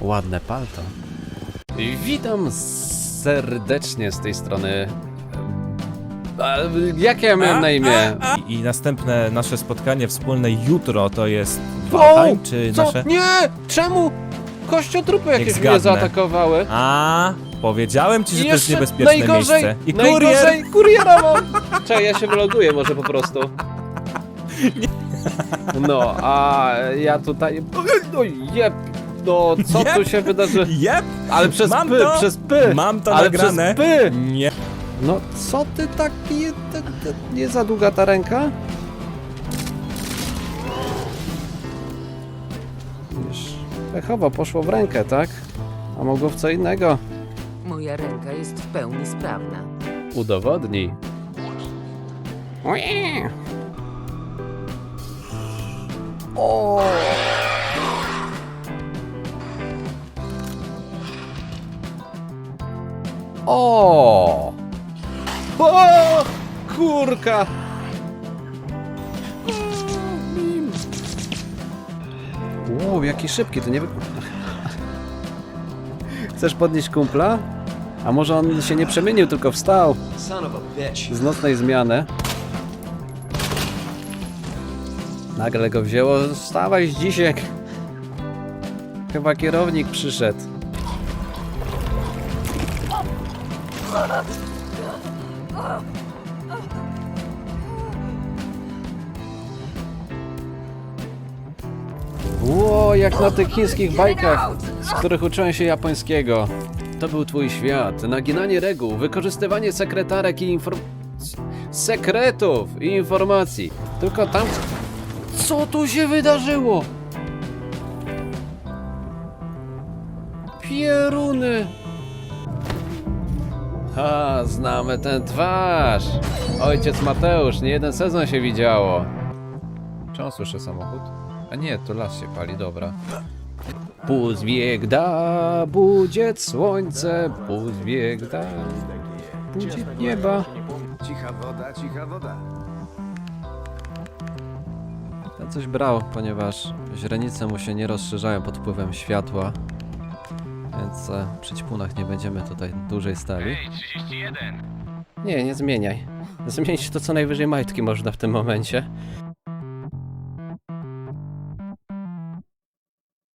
Ładne palto. Witam serdecznie z tej strony. A, jakie ja miałem na imię? I, I następne nasze spotkanie wspólne jutro to jest! Valheim, czy Co? nasze... Nie! Czemu? Kościotrupy jakieś mnie zgadnę. zaatakowały. A, powiedziałem ci, że to jest Jeszcze niebezpieczne najgorzej, miejsce. I kurier! najgorzej kuriera mam! Czekaj, ja się wyloguję może po prostu. No, a ja tutaj... No jeb! No, co tu się wydarzy? Jep! Ale przez Mam py, to! przez py! Mam to Ale nagrane. przez py! Nie. No, co ty taki... te- te- Nie za długa ta ręka? Wiesz, pechowo poszło w rękę, tak? A mogło w co innego. Moja ręka jest w pełni sprawna. Udowodnij. O! O! O! Kurka! Wow, jaki szybki, to nie. Chcesz podnieść kumpla? A może on się nie przemienił, tylko wstał z nocnej zmiany. Nagle go wzięło, wstawaj Zdzisiek. Chyba kierownik przyszedł. Ło, jak na tych chińskich bajkach, z których uczyłem się japońskiego. To był twój świat. Naginanie reguł, wykorzystywanie sekretarek i inform... sekretów i informacji. Tylko tam... Co tu się wydarzyło? Pieruny! A, znamy tę twarz. Ojciec Mateusz, nie jeden sezon się widziało. Czy on słyszy samochód? A nie, to las się pali, dobra. Późwiek da budziec słońce, późwiek da budziec nieba. Cicha woda, cicha woda. Ten coś brał, ponieważ źrenice mu się nie rozszerzają pod wpływem światła. Więc e, przy ćpunach nie będziemy tutaj dłużej stali. Nie, nie zmieniaj. Zmienić to co najwyżej majtki można w tym momencie.